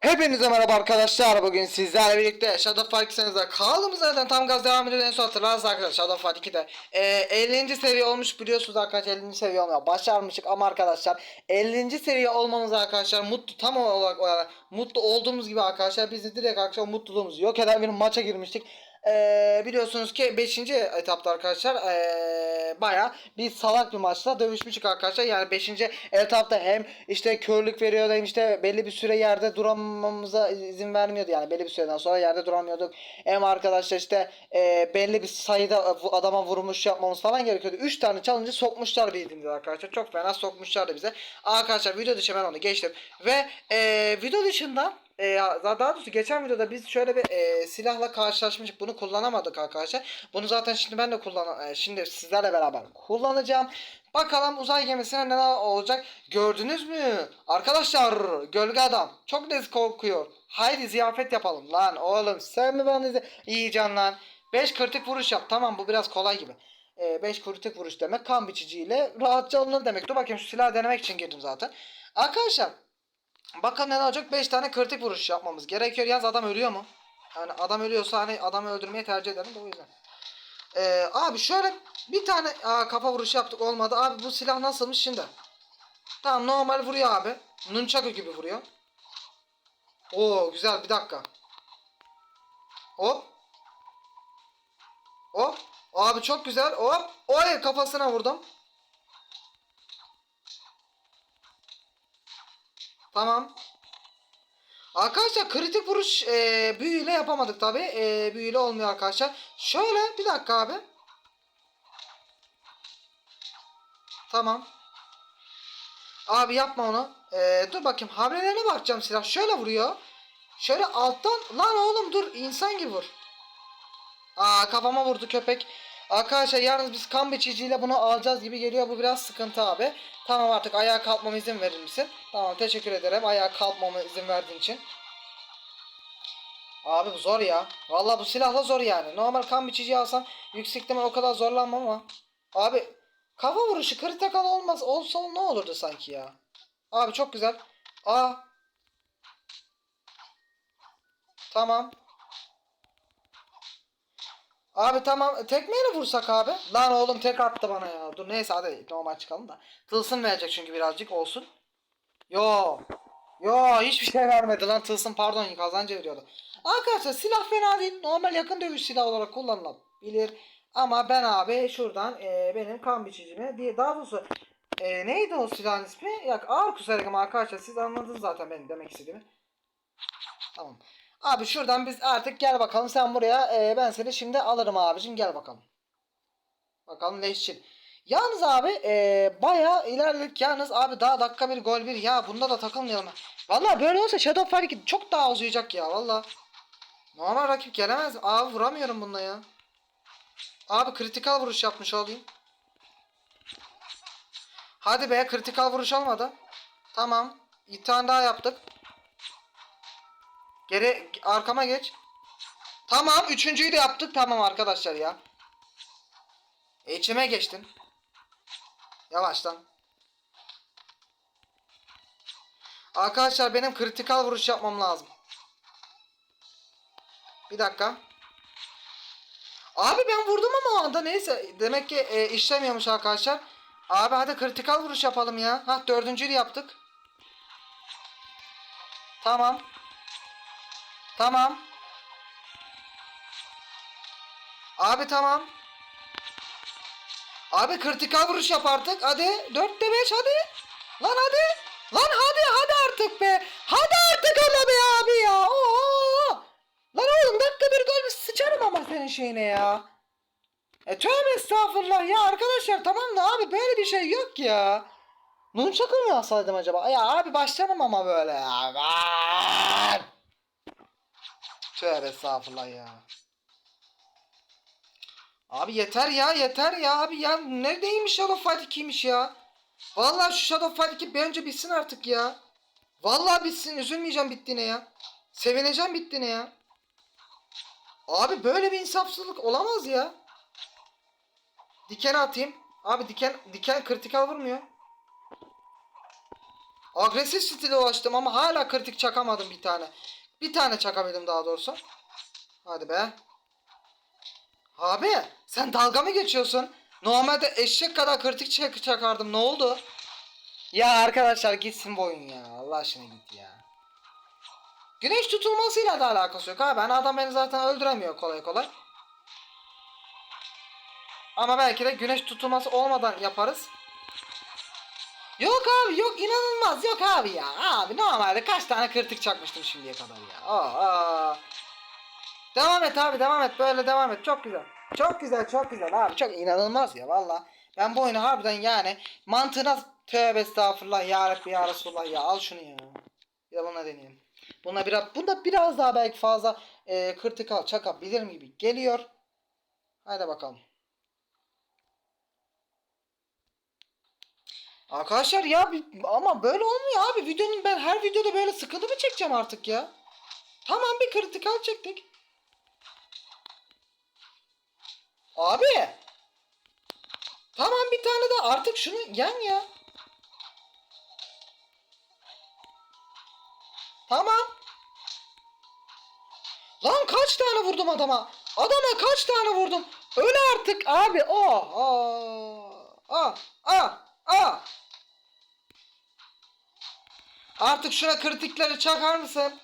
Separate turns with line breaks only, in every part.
Hepinize merhaba arkadaşlar. Bugün sizlerle birlikte Shadow Fight 2'de kanalımız zaten tam gaz devam ediyor. En son hatırlarsanız arkadaşlar Shadow Fight 2'de e, 50. seviye olmuş biliyorsunuz arkadaşlar 50. seviye olmuyor. Başarmıştık ama arkadaşlar 50. seviye olmamız arkadaşlar mutlu tam olarak olarak mutlu olduğumuz gibi arkadaşlar biz de direkt arkadaşlar mutluluğumuzu yok eden bir maça girmiştik. Ee, biliyorsunuz ki 5. etapta arkadaşlar ee, baya bir salak bir maçla dövüşmüştük arkadaşlar. Yani 5. etapta hem işte körlük veriyordu hem işte belli bir süre yerde duramamıza izin vermiyordu. Yani belli bir süreden sonra yerde duramıyorduk. Hem arkadaşlar işte ee, belli bir sayıda adama vurmuş yapmamız falan gerekiyordu. 3 tane challenge sokmuşlar bildiğiniz arkadaşlar. Çok fena sokmuşlardı bize. Arkadaşlar video dışı ben onu geçtim. Ve ee, video dışında e, daha doğrusu geçen videoda biz şöyle bir e, silahla karşılaşmıştık. Bunu kullanamadık arkadaşlar. Bunu zaten şimdi ben de kullan e, şimdi sizlerle beraber kullanacağım. Bakalım uzay gemisine neler olacak. Gördünüz mü? Arkadaşlar gölge adam çok nez korkuyor. Haydi ziyafet yapalım lan oğlum. Sen mi bana yiyeceksin lan? 5 kritik vuruş yap. Tamam bu biraz kolay gibi. 5 kritik vuruş demek kan biçiciyle rahatça alınır demek. Dur bakayım şu silahı denemek için girdim zaten. Arkadaşlar Bakalım ne olacak? 5 tane kritik vuruş yapmamız gerekiyor. Yalnız adam ölüyor mu? Yani adam ölüyorsa hani adamı öldürmeyi tercih ederim de o yüzden. Ee, abi şöyle bir tane aa, kafa vuruşu yaptık olmadı. Abi bu silah nasılmış şimdi? Tamam normal vuruyor abi. Nunchaku gibi vuruyor. Oo güzel bir dakika. Hop. Hop. Abi çok güzel. Hop. Oy kafasına vurdum. Tamam. Arkadaşlar kritik vuruş e, büyüyle yapamadık tabi. E, büyüyle olmuyor arkadaşlar. Şöyle bir dakika abi. Tamam. Abi yapma onu. E, dur bakayım hamlelerine bakacağım silah. Şöyle vuruyor. Şöyle alttan. Lan oğlum dur insan gibi vur. Aa kafama vurdu köpek. Arkadaşlar yalnız biz kan biçiciyle bunu alacağız gibi geliyor. Bu biraz sıkıntı abi. Tamam artık ayağa kalkmama izin verir misin? Tamam teşekkür ederim. Ayağa kalkmama izin verdiğin için. Abi bu zor ya. Vallahi bu silahla zor yani. Normal kan biçici alsam yüksek ihtimal o kadar zorlanmam ama. Abi kafa vuruşu kritikal olmaz olsa ne olurdu sanki ya. Abi çok güzel. Aa. Tamam. Abi tamam tekmeyle vursak abi. Lan oğlum tek attı bana ya. Dur neyse hadi normal çıkalım da. Tılsım verecek çünkü birazcık olsun. Yo. Yo hiçbir şey vermedi lan tılsım pardon kazancı veriyordu. Arkadaşlar silah fena değil. Normal yakın dövüş silahı olarak kullanılabilir. Ama ben abi şuradan e, benim kan biçicime bir daha doğrusu e, neydi o silahın ismi? Ya ağır kusarım arkadaşlar siz anladınız zaten benim demek istediğimi. Tamam. Abi şuradan biz artık gel bakalım sen buraya e, ben seni şimdi alırım abicim gel bakalım. Bakalım leşçil. Yalnız abi e, bayağı ilerledik yalnız abi daha dakika bir gol bir ya bunda da takılmayalım. Valla böyle olsa Shadow Fight 2 çok daha uzayacak ya valla. Normal rakip gelemez. Abi vuramıyorum bunda ya. Abi kritikal vuruş yapmış olayım. Hadi be kritikal vuruş olmadı. Tamam. Bir tane daha yaptık. Geri arkama geç. Tamam üçüncüyü de yaptık tamam arkadaşlar ya. İçime geçtin. Yavaştan. Arkadaşlar benim kritikal vuruş yapmam lazım. Bir dakika. Abi ben vurdum ama o anda neyse. Demek ki e, işlemiyormuş arkadaşlar. Abi hadi kritikal vuruş yapalım ya. Ha dördüncüyü yaptık. Tamam. Tamam. Abi tamam. Abi kritikal vuruş yap artık. Hadi. 4'te 5 hadi. Lan hadi. Lan hadi hadi artık be. Hadi artık ama be abi ya. Oo. Lan oğlum dakika bir gol sıçarım ama senin şeyine ya. E tövbe estağfurullah ya arkadaşlar tamam da abi böyle bir şey yok ya. Nunchak'ı mı alsaydım acaba? Ya abi başlamam ama böyle ya. Tövbe estağfurullah ya. Abi yeter ya yeter ya abi ya neredeymiş Shadow Fight 2'ymiş ya. Vallahi şu Shadow Fight 2 bir önce bitsin artık ya. Vallahi bitsin üzülmeyeceğim bittiğine ya. Sevineceğim bittiğine ya. Abi böyle bir insafsızlık olamaz ya. Diken atayım. Abi diken diken kritikal vurmuyor. Agresif stile ulaştım ama hala kritik çakamadım bir tane. Bir tane çakabildim daha doğrusu. Hadi be. Abi sen dalga mı geçiyorsun? Normalde eşek kadar kritik çak çakardım. Ne oldu? Ya arkadaşlar gitsin bu oyun ya. Allah aşkına git ya. Güneş tutulmasıyla da alakası yok abi. Ben adam beni zaten öldüremiyor kolay kolay. Ama belki de güneş tutulması olmadan yaparız. Yok abi yok inanılmaz yok abi ya. Abi normalde kaç tane kritik çakmıştım şimdiye kadar ya. Aa. Devam et abi devam et böyle devam et çok güzel. Çok güzel çok güzel abi çok inanılmaz ya valla. Ben bu oyunu harbiden yani mantığına tövbe estağfurullah ya Rabbi ya Resulullah ya al şunu ya. Ya buna deneyeyim. Buna biraz bunda biraz daha belki fazla e, kritikal çakabilirim gibi geliyor. Hadi bakalım. Arkadaşlar ya ama böyle olmuyor abi. Videonun ben her videoda böyle sıkıntı mı çekeceğim artık ya? Tamam bir kritikal çektik. Abi. Tamam bir tane daha artık şunu yen ya. Tamam. Lan kaç tane vurdum adama? Adama kaç tane vurdum? Öyle artık abi. Oh. Oh. Ah. Ah. Ah. Artık şuna kritikleri çakar mısın?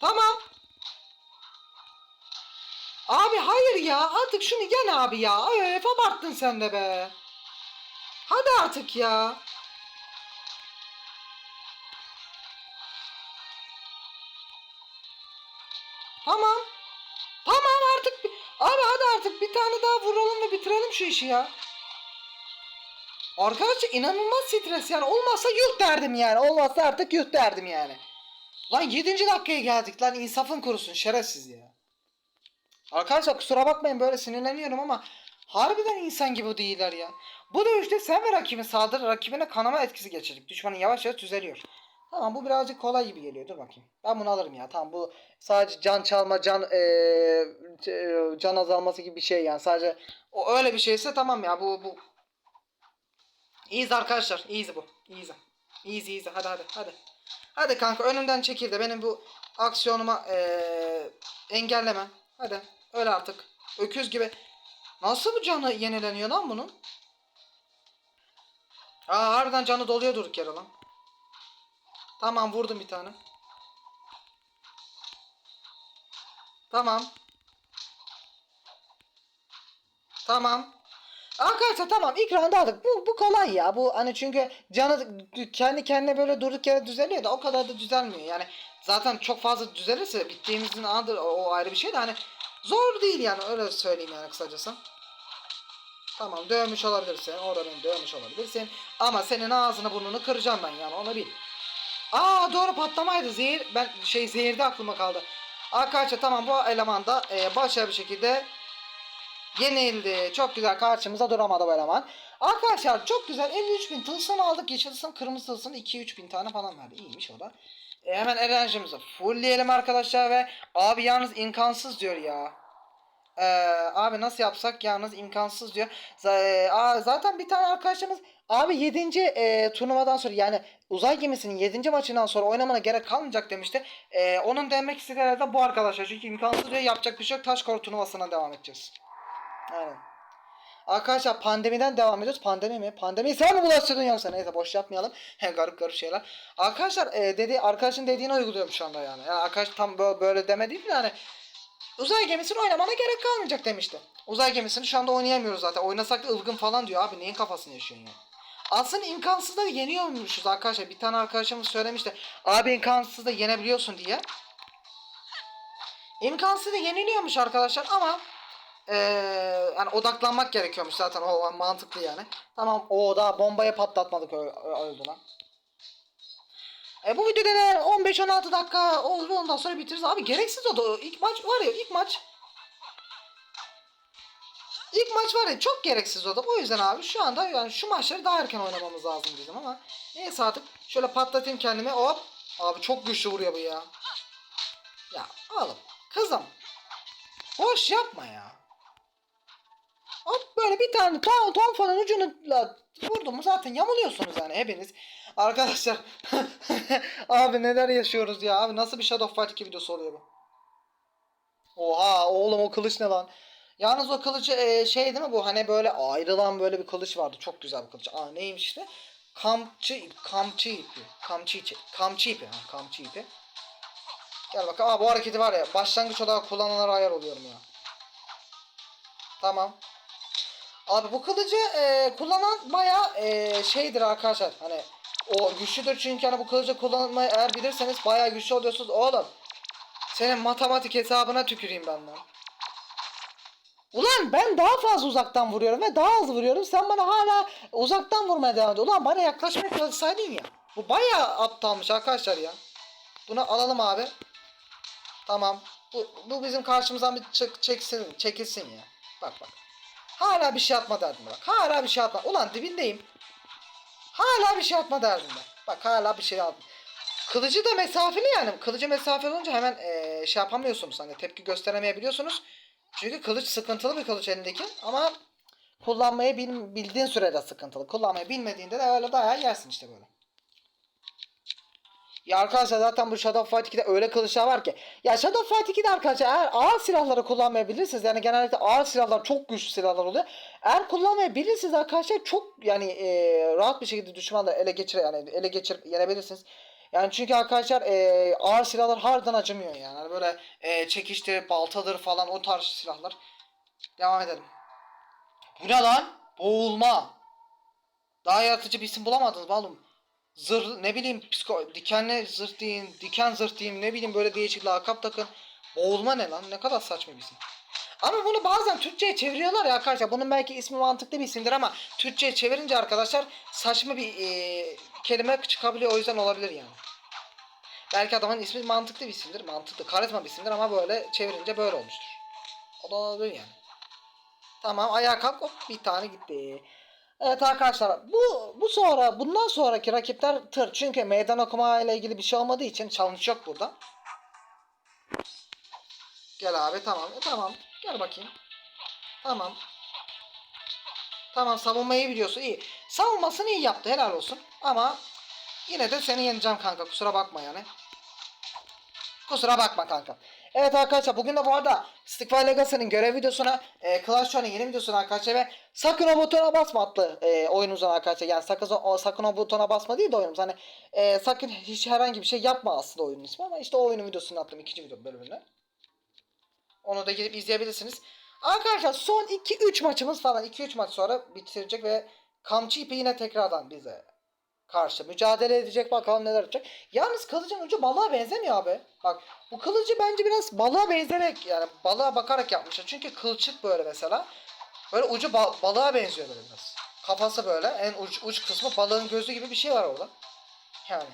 Tamam. Abi hayır ya. Artık şunu yen abi ya. Öf abarttın sen de be. Hadi artık ya. Tamam bir tane daha vuralım ve bitirelim şu işi ya. Arkadaşlar inanılmaz stres yani. Olmazsa yuh derdim yani. Olmazsa artık yuh derdim yani. Lan 7. dakikaya geldik lan insafın kurusun şerefsiz ya. Arkadaşlar kusura bakmayın böyle sinirleniyorum ama harbiden insan gibi değiller ya. Bu dövüşte sen ve rakibin saldırı rakibine kanama etkisi geçirecek. Düşmanın yavaş yavaş düzeliyor. Tamam bu birazcık kolay gibi geliyor. Dur bakayım. Ben bunu alırım ya. Tamam bu sadece can çalma, can eee, can azalması gibi bir şey yani. Sadece o öyle bir şeyse tamam ya. Bu bu Easy arkadaşlar. Easy bu. Easy. Easy easy. Hadi hadi hadi. Hadi kanka önümden çekil de benim bu aksiyonuma eee, engelleme. Hadi. Öyle artık. Öküz gibi. Nasıl bu canı yenileniyor lan bunun? Aa harbiden canı doluyor durduk yere lan. Tamam vurdum bir tane. Tamam. Tamam. Arkadaşlar tamam ilk round aldık. Bu, bu kolay ya. Bu hani çünkü canı kendi kendine böyle durduk yere düzeliyor da o kadar da düzelmiyor. Yani zaten çok fazla düzelirse bittiğimizin anıdır o, o ayrı bir şey de hani zor değil yani öyle söyleyeyim yani kısacası. Tamam dövmüş olabilirsin. Orada beni dövmüş olabilirsin. Ama senin ağzını burnunu kıracağım ben yani onu bil. Aa doğru patlamaydı. Zehir ben şey zehirde aklıma kaldı. Arkadaşlar tamam bu eleman da e, başarılı bir şekilde yenildi. Çok güzel karşımıza duramadı bu eleman. Arkadaşlar çok güzel 53 bin tılsım aldık. Yeşil tılsım kırmızı tılsım 2-3 bin tane falan verdi. İyiymiş o da. E, hemen enerjimizi fullleyelim arkadaşlar ve abi yalnız imkansız diyor ya. Ee, abi nasıl yapsak yalnız imkansız diyor. Z- zaten bir tane arkadaşımız abi 7. E, turnuvadan sonra yani uzay gemisinin 7. maçından sonra oynamana gerek kalmayacak demişti. E, onun demek istediği herhalde bu arkadaşlar. Çünkü imkansız diyor yapacak bir şey yok. Taş kor turnuvasına devam edeceğiz. Aynen. Arkadaşlar pandemiden devam ediyoruz. Pandemi mi? Pandemiyi sen mi bulaştırdın yoksa? Neyse boş yapmayalım. garip garip şeyler. Arkadaşlar e, dedi, arkadaşın dediğini uyguluyorum şu anda yani. yani arkadaş tam böyle, böyle demedi de yani Uzay gemisini oynamana gerek kalmayacak demişti. Uzay gemisini şu anda oynayamıyoruz zaten. Oynasak da ılgın falan diyor abi. Neyin kafasını yaşıyorsun ya? Aslında imkansızları yeniyormuşuz arkadaşlar. Bir tane arkadaşımız söylemişti. Abi imkansız da yenebiliyorsun diye. İmkansız da yeniliyormuş arkadaşlar ama eee yani odaklanmak gerekiyormuş zaten o mantıklı yani. Tamam o da bombayı patlatmadık öldü lan. E bu videoda da 15-16 dakika oldu ondan sonra bitiririz. Abi gereksiz o da ilk maç var ya ilk maç. İlk maç var ya çok gereksiz o da. O yüzden abi şu anda yani şu maçları daha erken oynamamız lazım bizim ama. Neyse artık şöyle patlatayım kendimi hop. Abi çok güçlü vuruyor bu ya. Ya oğlum kızım. Boş yapma ya. Hop böyle bir tane ton, ton falan ucunu vurdum zaten yamuluyorsunuz yani hepiniz. Arkadaşlar abi neler yaşıyoruz ya abi nasıl bir Shadow Fight 2 videosu oluyor bu? Oha oğlum o kılıç ne lan? Yalnız o kılıcı e, şey değil mi bu hani böyle ayrılan böyle bir kılıç vardı. Çok güzel bir kılıç. Aa neymiş işte? Kamçı kamçı ipi. Kamçı ipi. Kamçı ipi. Ha, kamçı ipi. Gel bak. Aa bu hareketi var ya başlangıç olarak kullananlara ayar oluyorum ya. Tamam. Abi bu kılıcı e, kullanan baya e, şeydir arkadaşlar. Hani o güçlüdür çünkü hani bu kılıcı kullanmayı eğer bilirseniz baya güçlü oluyorsunuz. Oğlum senin matematik hesabına tüküreyim ben lan. Ulan ben daha fazla uzaktan vuruyorum ve daha hızlı vuruyorum. Sen bana hala uzaktan vurmaya devam ediyorsun. Ulan bana yaklaşmaya çalışsaydın ya. Bu bayağı aptalmış arkadaşlar ya. Bunu alalım abi. Tamam. Bu, bu bizim karşımızdan bir çık, çeksin, çekilsin ya. Bak bak. Hala bir şey atma derdim bak. Hala bir şey atma. Ulan dibindeyim. Hala bir şey atma derdim ben. Bak hala bir şey atma. Kılıcı da mesafeli yani. Kılıcı mesafeli olunca hemen eee, şey yapamıyorsunuz. Hani tepki gösteremeyebiliyorsunuz. Çünkü kılıç sıkıntılı bir kılıç elindeki. Ama kullanmayı bil- bildiğin sürede sıkıntılı. Kullanmayı bilmediğinde de öyle dayağı yersin işte böyle. Ya arkadaşlar zaten bu Shadow Fight 2'de öyle kılıçlar var ki. Ya Shadow Fight 2'de arkadaşlar eğer ağır silahları kullanmayabilirsiniz yani genellikle ağır silahlar çok güçlü silahlar oluyor. Eğer kullanmayabilirsiniz arkadaşlar çok yani e, rahat bir şekilde düşmanları ele geçir yani ele geçirip yenebilirsiniz. Yani çünkü arkadaşlar e, ağır silahlar harbiden acımıyor yani. Hani böyle e, çekiştir, baltadır falan o tarz silahlar. Devam edelim. Bu ne lan? Boğulma. Daha yaratıcı bir isim bulamadınız mı oğlum? Zırh ne bileyim psiko dikenli zırh diyeyim, diken zırh diyeyim ne bileyim böyle değişik lakap takın. Boğulma ne lan? Ne kadar saçma bir isim. Ama bunu bazen Türkçe'ye çeviriyorlar ya arkadaşlar. Bunun belki ismi mantıklı bir isimdir ama Türkçe'ye çevirince arkadaşlar saçma bir e, kelime çıkabiliyor. O yüzden olabilir yani. Belki adamın ismi mantıklı bir isimdir. Mantıklı, karizma bir isimdir ama böyle çevirince böyle olmuştur. O da olabilir yani. Tamam ayağa kalk hop bir tane gitti. Evet arkadaşlar bu bu sonra bundan sonraki rakipler tır. Çünkü meydan okuma ile ilgili bir şey olmadığı için challenge yok burada. Gel abi tamam e, tamam gel bakayım. Tamam. Tamam savunmayı biliyorsun iyi. Savunmasını iyi yaptı helal olsun. Ama yine de seni yeneceğim kanka kusura bakma yani. Kusura bakma kanka. Evet arkadaşlar bugün de bu arada Stickfire Legacy'nin görev videosuna e, Clash Royale'in yeni videosuna arkadaşlar ve sakın o butona basma adlı e, oyunumuzdan arkadaşlar. Yani sakın o, sakın o butona basma değil de oyunumuz. Hani e, sakın hiç herhangi bir şey yapma aslında oyunun ismi ama işte o oyunun videosunu attım ikinci video bölümünde. Onu da gidip izleyebilirsiniz. Arkadaşlar son 2-3 maçımız falan 2-3 maç sonra bitirecek ve Kamçı ipi yine tekrardan bize karşı mücadele edecek bakalım neler yapacak. Yalnız kılıcın ucu balığa benzemiyor abi. Bak bu kılıcı bence biraz balığa benzerek yani balığa bakarak yapmışlar. Çünkü kılçık böyle mesela. Böyle ucu ba- balığa benziyor böyle biraz. Kafası böyle en uç, uç kısmı balığın gözü gibi bir şey var orada. Yani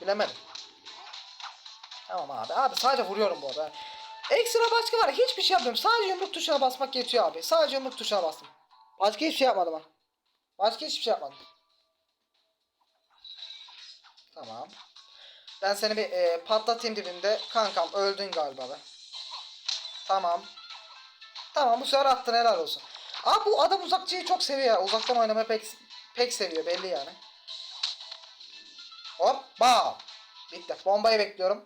bilemedim. Tamam abi. Abi sadece vuruyorum bu arada. Ekstra başka var. Hiçbir şey yapmıyorum. Sadece yumruk tuşuna basmak yetiyor abi. Sadece yumruk tuşuna bastım. Başka hiçbir şey yapmadım ha. Başka hiçbir şey yapmadım. Tamam. Ben seni bir e, patlatayım dibinde. Kankam öldün galiba be. Tamam. Tamam bu sefer attın helal olsun. Abi bu adam uzakçıyı çok seviyor. Uzaktan oynamayı pek pek seviyor belli yani. Hop bam. Bitti. Bombayı bekliyorum.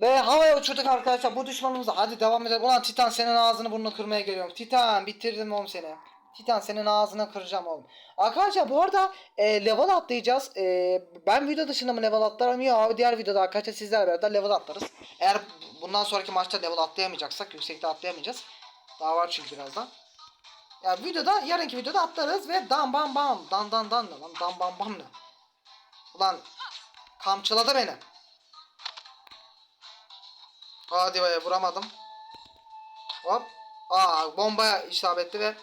Ve havaya uçurduk arkadaşlar bu düşmanımıza. Hadi devam edelim. Ulan Titan senin ağzını burnunu kırmaya geliyorum. Titan bitirdim oğlum seni. Titan senin ağzını kıracağım oğlum. Arkadaşlar bu arada e, level atlayacağız. E, ben video dışında mı level atlarım? Yok diğer videoda arkadaşlar sizlerle beraber level atlarız. Eğer bundan sonraki maçta level atlayamayacaksak yüksekte atlayamayacağız. Daha var çünkü birazdan. Ya videoda yarınki videoda atlarız ve dan bam bam dan dan dan ne lan dan bam bam ne? Ulan kamçıladı beni. Hadi be vuramadım. Hop. Aa bomba isabetli ve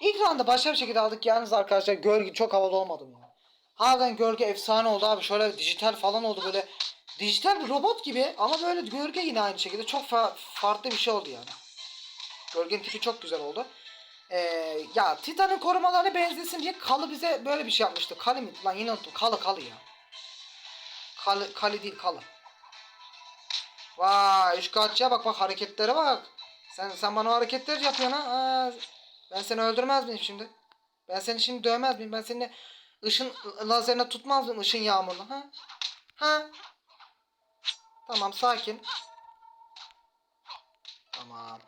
ilk rounda başka bir şekilde aldık. Yalnız arkadaşlar gölge çok havalı olmadım ya. Harbiden gölge efsane oldu abi. Şöyle dijital falan oldu böyle. Dijital bir robot gibi ama böyle gölge yine aynı şekilde. Çok fa- farklı bir şey oldu yani. Gölgenin tipi çok güzel oldu. Ee, ya Titan'ın korumalarına benzesin diye Kalı bize böyle bir şey yapmıştı. Kali mi? Lan yine unuttum. Kalı Kalı ya. Kalı, Kali değil Kalı. Vay üçkağıtçıya bak bak hareketlere bak. Sen sen bana hareketler yapıyorsun ha. Aa, ben seni öldürmez miyim şimdi? Ben seni şimdi dövmez miyim? Ben seni ışın lazerine tutmaz mıyım ışın yağmurunu ha? Ha? Tamam sakin. Tamam.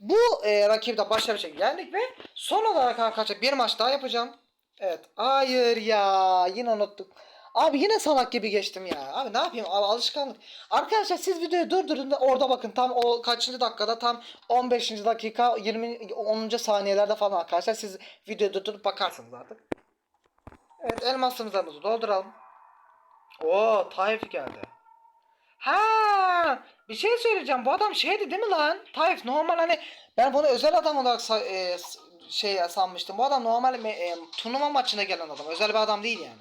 Bu e, rakibi de başarılı bir yendik ve son olarak arkadaşlar bir maç daha yapacağım. Evet. Hayır ya. Yine unuttuk. Abi yine salak gibi geçtim ya. Abi ne yapayım? Abi alışkanlık. Arkadaşlar siz videoyu durdurun da orada bakın. Tam o kaçıncı dakikada? Tam 15. dakika 20 10. saniyelerde falan arkadaşlar. Siz videoyu durdurup bakarsınız artık. Evet elmasımızı dolduralım. Oo Tayyip geldi. Ha, bir şey söyleyeceğim. Bu adam şeydi değil mi lan? Tayyip normal hani ben bunu özel adam olarak e, şey sanmıştım. Bu adam normal e, turnuva maçına gelen adam. Özel bir adam değil yani.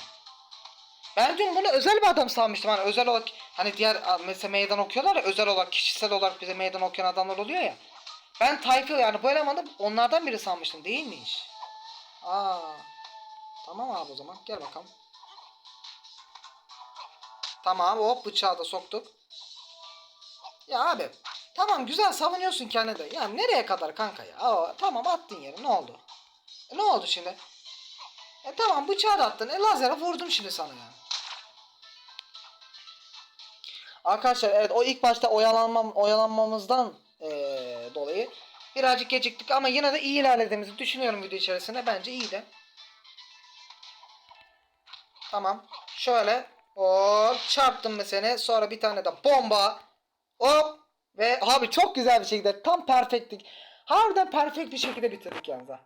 Ben dün bunu özel bir adam sanmıştım. Hani özel olarak hani diğer mesela meydan okuyorlar ya özel olarak kişisel olarak bize meydan okuyan adamlar oluyor ya. Ben Tayyip'i yani böyle ama onlardan biri sanmıştım. Değilmiş. Aa. Tamam abi o zaman. Gel bakalım. Tamam hop bıçağı da soktuk. Ya abi tamam güzel savunuyorsun kendini de. Ya nereye kadar kanka ya? Aa, tamam attın yere ne oldu? E, ne oldu şimdi? E tamam bıçağı da attın. E lazere vurdum şimdi sana ya. Arkadaşlar evet o ilk başta oyalanmam, oyalanmamızdan eee, dolayı birazcık geciktik ama yine de iyi ilerlediğimizi düşünüyorum video içerisinde. Bence iyiydi. Tamam. Şöyle hop çarptım mı seni. Sonra bir tane de bomba. Hop. Ve abi çok güzel bir şekilde tam perfektlik. Harbiden perfekt bir şekilde bitirdik yalnız ha.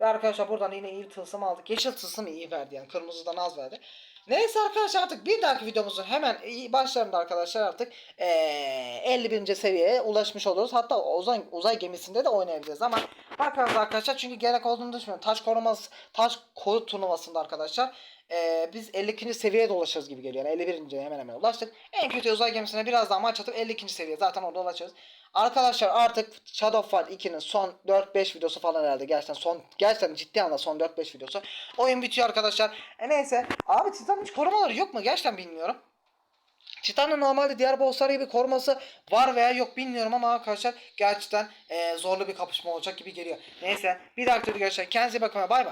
Ve arkadaşlar buradan yine iyi tılsım aldık. Yeşil tılsım iyi verdi yani. Kırmızıdan az verdi. Neyse arkadaşlar artık bir dahaki videomuzun hemen başlarında arkadaşlar artık eee 51. seviyeye ulaşmış oluruz. Hatta uzay, uzay gemisinde de oynayabiliriz ama bakarız arkadaşlar çünkü gerek olduğunu düşünmüyorum. Taş koruması, taş koru turnuvasında arkadaşlar eee, biz 52. seviyeye de ulaşırız gibi geliyor. Yani 51. hemen hemen ulaştık. En kötü uzay gemisine biraz daha maç atıp 52. seviye zaten orada ulaşırız. Arkadaşlar artık Shadowfall 2'nin son 4-5 videosu falan herhalde gerçekten son gerçekten ciddi anlamda son 4-5 videosu. Oyun bitiyor arkadaşlar. E neyse. Abi Titan'ın hiç korumaları yok mu? Gerçekten bilmiyorum. Titan'ın normalde diğer bosslar gibi koruması var veya yok bilmiyorum ama arkadaşlar gerçekten e, zorlu bir kapışma olacak gibi geliyor. Neyse bir dahaki videoda görüşürüz. Kendinize bakın bay bay.